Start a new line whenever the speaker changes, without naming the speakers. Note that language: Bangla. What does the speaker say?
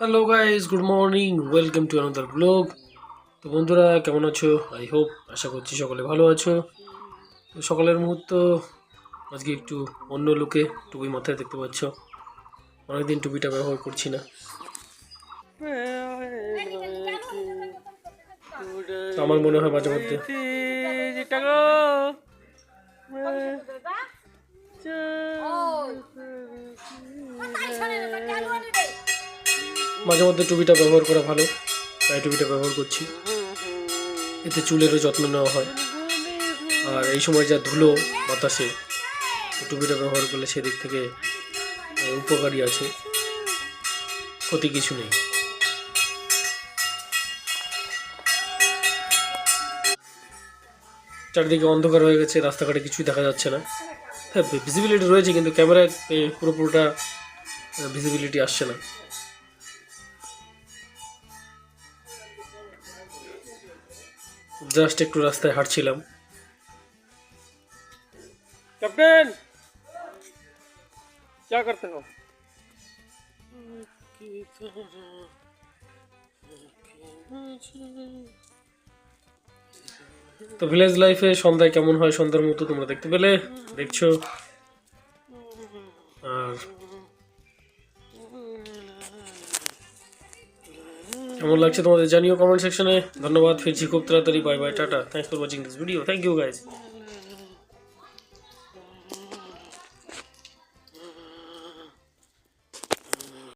Hello guys good morning welcome to another blog তো বন্ধুরা কেমন আছো আই হোপ আশা করছি সকলে ভালো আছো তো সকালের মুহূর্ত আজকে একটু অন্য লোকে টুপি মাথায় দেখতে পাচ্ছ অনেকদিন টুপিটা ব্যবহার করছি না তো আমার মনে হয় মাঝে মধ্যে মাঝে মধ্যে টুপিটা ব্যবহার করা ভালো, তাই টুপিটা ব্যবহার করছি। এতে চুলেরও যত্ন নেওয়া হয়। আর এই সময় যা ধুলো বাতাসে টুপিটা ব্যবহার করলে সেদিক থেকে উপকারী আছে। ক্ষতি কিছু নেই। চারিদিকে অন্ধকার হয়ে গেছে, রাস্তাঘাটে কিছুই দেখা যাচ্ছে না। হ্যাঁ ভিজিবিলিটি রয়েছে, কিন্তু ক্যামেরায় পুরোপুরোটা ভিজিবিলিটি আসছে না। জাস্ট একটু রাস্তায় হাঁটছিলাম
कैप्टन क्या करते हो
তো ভিলেজ লাইফে সন্ধ্যায় কেমন হয় সন্ধ্যার মতো তোমরা দেখতে পেলে দেখছো আর কেমন লাগছে তোমাদের জানিও কমেন্ট সেকশনে ধন্যবাদ, ফিরছি খুব তাড়াতাড়ি। Bye bye tata. Thanks for watching this video thank you guys